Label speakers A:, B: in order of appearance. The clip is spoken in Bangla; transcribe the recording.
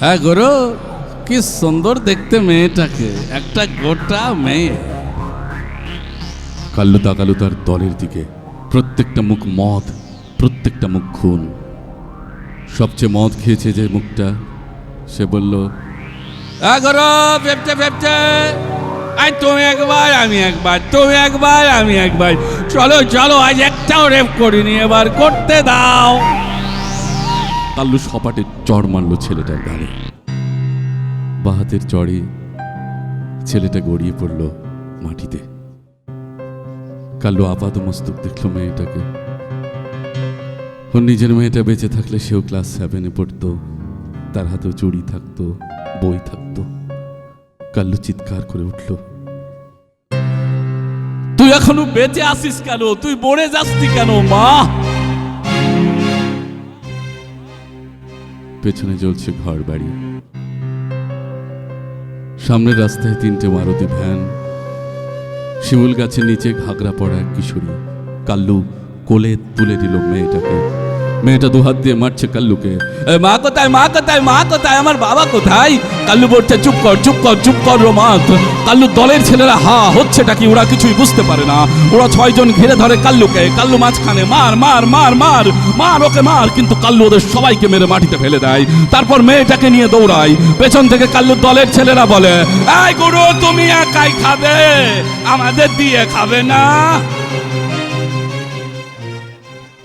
A: হ্যাঁ গরু কি সুন্দর দেখতে মেয়েটাকে। একটা গোটা মেয়ে।
B: কাল্লু তাকালো তার দলের দিকে প্রত্যেকটা মুখ মদ প্রত্যেকটা মুখ খুন। সবচেয়ে মদ খেয়েছে যে মুখটা সে বলল
A: হ্যাঁ আই তুমি একবার আমি একবার তুমি একবার আমি একবার। চলো চলো আজ একটাও রেপ করিনি এবার করতে দাও।
B: কাল্লু সপাটে চড় মারল ছেলেটার গালে বাহাতের চড়ে ছেলেটা গড়িয়ে পড়ল মাটিতে। কাল্লু আপাত মস্তক দেখল মেয়েটাকে। ওর নিজের মেয়েটা বেঁচে থাকলে সেও ক্লাস সেভেনে পড়তো, তার হাতেও চুড়ি থাকতো, বই থাকতো। কাল্লু চিৎকার করে উঠল,
A: তুই এখনও বেঁচে আসিস কেন? তুই মরে যাসনি কেন, মা?
B: পেছনে জ্বলছে ঘর বাড়ি সামনের রাস্তায় তিনটে মারুতি ভ্যান। শিমুল গাছের নিচে ঘাগরা পড়া এক কিশোরী। কাল্লু কোলে তুলে দিল মেয়েটাকে। মেয়েটা দুহাত দিয়ে মারছে কাল্লুকে।
A: মা কোথায় মা কোথায় মা কোথায়, আমার বাবা কোথায়? কাল্লু বলছে, চুপ কর চুপ কর চুপ কর রোমাত। কাল্লু দলের ছেলেরা, হা, হচ্ছেটা কি? ওরা কিছুই বুঝতে পারে না। ওরা ছয়জন ঘিরে ধরে কাল্লুকে। কাল্লু মাঝখানে, মার মার মার মার মার, ওকে মার। কিন্তু কাল্লু ওদের সবাইকে মেরে মাটিতে ফেলে দেয়। তারপর মেয়েটাকে নিয়ে দৌড়ায়। পেছন থেকে কাল্লু দলের ছেলেরা বলে, এই গুরু, তুমি একাই খাবে। আমাদের দিয়ে খাবে না।